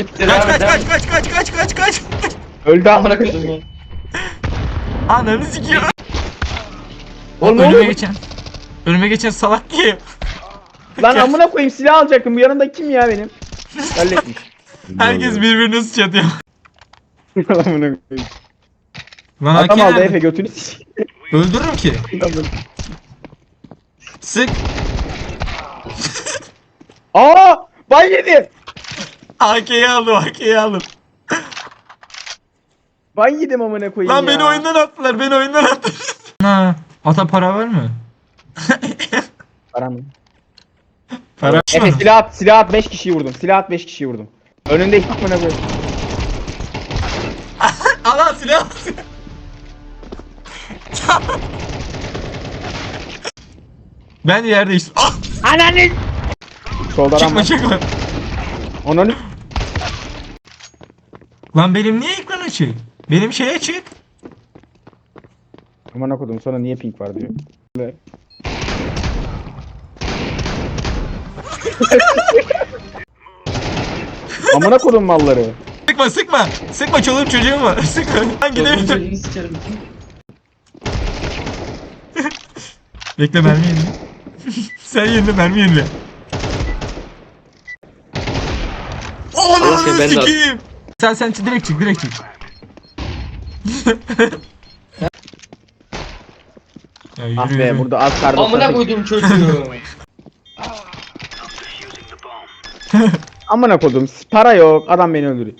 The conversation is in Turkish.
Bitti Kaç abi. kaç kaç kaç kaç kaç kaç kaç. Öldü Amına ya. Ananı sikiyor. Oğlum ne Önüme oluyor? geçen. Önüme geçen salak ki. Lan amına koyayım silah alacaktım. Bu yanımda kim ya benim? Halletmiş. Herkes birbirini sıçratıyor. amına koyayım. Lan Adam aldı? Efe götünü s- Öldürürüm ki. Sık. Aa! Bay yedi. AK'yi aldım AK'yi aldım. Bay yedim amına koyayım Lan ya. beni oyundan attılar beni oyundan attılar. Ha, ata para var mı? Param. Para Efe silah at, silah at 5 kişiyi vurdum. Silah at 5 kişiyi vurdum. Önünde iki amına koyayım. Al lan silah. ben yer değiştim. Ah! Ananı! Solda adam Çıkma var. çıkma. Onun Lan benim niye ekran açık? Benim şey açık. Amına koydum sonra niye pink var diyor. Amına koydum malları. Sıkma sıkma. Sıkma çoluğum çocuğum var. Sıkma. Ben çocuğunu sikerim. Bekle mermi yenile. Sen yenile mermi yenile. Yok ya, Sen sen direkt çık direkt çık. ya yürü, Ah be yürü. burada az kar Amına 98 koydum çocuğu. Amına koydum para yok adam beni öldürüyor.